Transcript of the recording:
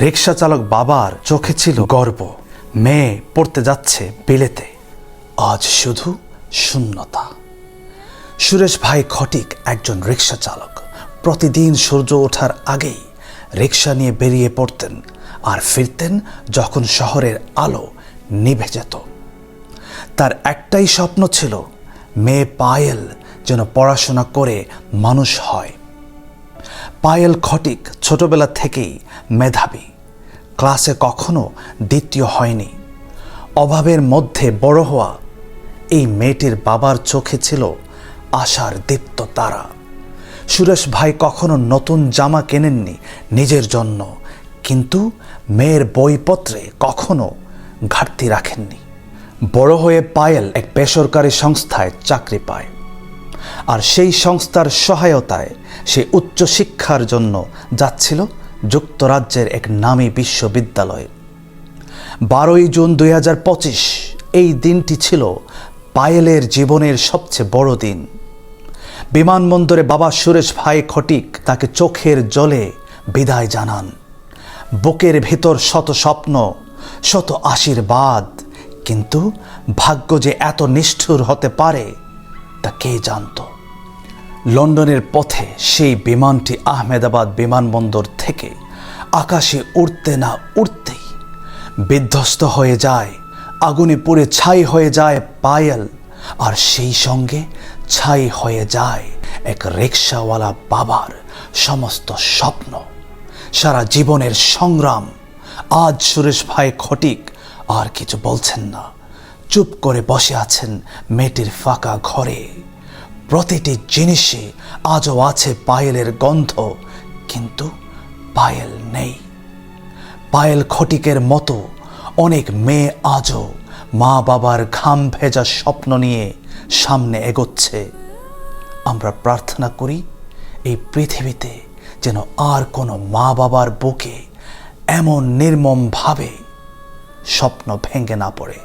রিক্সা চালক বাবার চোখে ছিল গর্ব। মেয়ে পড়তে যাচ্ছে বিলেতে। আজ শুধু শূন্যতা। সুরেশ ভাই খটিক একজন রিক্সা চালক প্রতিদিন সূর্য ওঠার আগেই রিক্সা নিয়ে বেরিয়ে পড়তেন আর ফিরতেন যখন শহরের আলো নিভে যেত। তার একটাই স্বপ্ন ছিল, মেয়ে পায়েল যেন পড়াশোনা করে মানুষ হয়। পায়েল খটিক ছোটবেলা থেকেই মেধাবী। ক্লাসে কখনো দ্বিতীয় হয়নি। অভাবের মধ্যে বড় হওয়া এই মেয়েটির বাবার চোখে ছিল আশার দীপ্ত তারা। সুরেশ ভাই কখনো নতুন জামা কেনেননি নিজের জন্য, কিন্তু মেয়ের বইপত্রে কখনো ঘাটতি রাখেননি। বড় হয়ে পায়েল এক বেসরকারি সংস্থায় চাকরি পায়। আর সেই সংস্থার সহায়তায় সে উচ্চশিক্ষার জন্য যাচ্ছিল যুক্তরাজ্যের এক নামী বিশ্ববিদ্যালয়ে। বারোই জুন দুই হাজার পঁচিশ এই দিনটি ছিল পায়েলের জীবনের সবচেয়ে বড় দিন। বিমানবন্দরে বাবা সুরেশ ভাই খটিক তাকে চোখের জলে বিদায় জানান। বুকের ভেতর শত স্বপ্ন, শত আশীর্বাদ, কিন্তু ভাগ্য যে এত নিষ্ঠুর হতে পারে তা কে জানত? লন্ডনের পথে সেই বিমানটি আহমেদাবাদ বিমানবন্দর থেকে আকাশে উড়তে না উড়তেই বিধ্বস্ত হয়ে যায়, আগুনে পুড়ে ছাই হয়ে যায় পায়েল, আর সেই সঙ্গে ছাই হয়ে যায় এক রিক্সাওয়ালা বাবার সমস্ত স্বপ্ন। সারা জীবনের সংগ্রাম, আজ সুরেশ ভাই খটিক আর কিছু বলছেন না। চুপ করে বসে আছেন মেয়েটির ফাঁকা ঘরে। প্রতিটি জিনিসে আজও আছে পায়েলের গন্ধ, কিন্তু পায়েল নেই। পায়েল খটিকের মতো, অনেক মেয়ে আজও মা বাবার ঘাম ভেজা স্বপ্ন নিয়ে সামনে এগোচ্ছে। আমরা প্রার্থনা করি, এই পৃথিবীতে যেন আর কোনো মা বাবার বুকে এমন নির্মমভাবে স্বপ্ন ভেঙে না পড়ে।